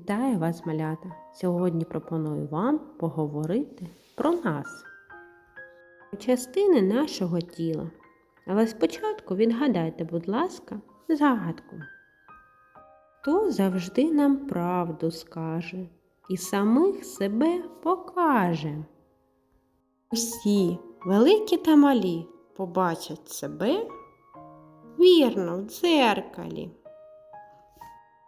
Вітаю вас, малята! Сьогодні пропоную вам поговорити про нас. Частини нашого тіла. Але спочатку відгадайте, будь ласка, загадку. Хто завжди нам правду скаже і самих себе покаже? Усі, великі та малі, побачать себе вірно в дзеркалі.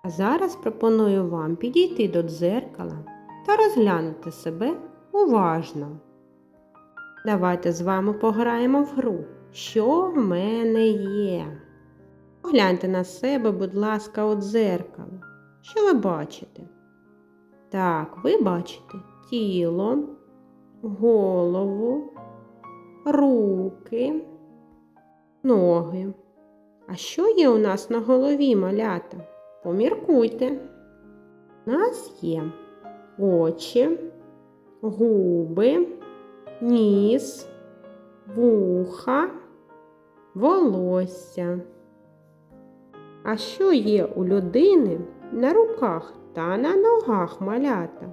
А зараз пропоную вам підійти до дзеркала та розглянути себе уважно. Давайте з вами пограємо в гру, що в мене є. Погляньте на себе, будь ласка, у дзеркало. Що ви бачите? Так, ви бачите тіло, голову, руки, ноги. А що є у нас на голові, малята? Поміркуйте. У нас є очі, губи, ніс, вуха, волосся. А що є у людини на руках та на ногах малята?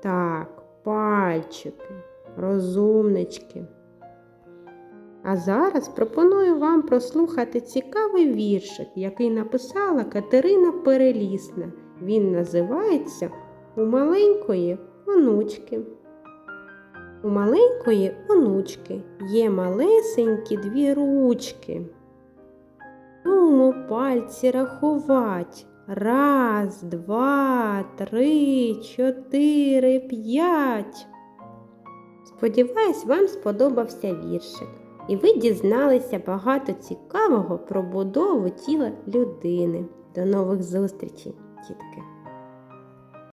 Так, пальчики, розумнички. А зараз пропоную вам прослухати цікавий віршик, який написала Катерина Перелісна. Він називається У маленької онучки. У маленької онучки є малесенькі дві ручки. Нумо пальці рахувать. Раз, два, три, чотири, п'ять. Сподіваюсь, вам сподобався віршик, і ви дізналися багато цікавого про будову тіла людини. До нових зустрічей, тітки!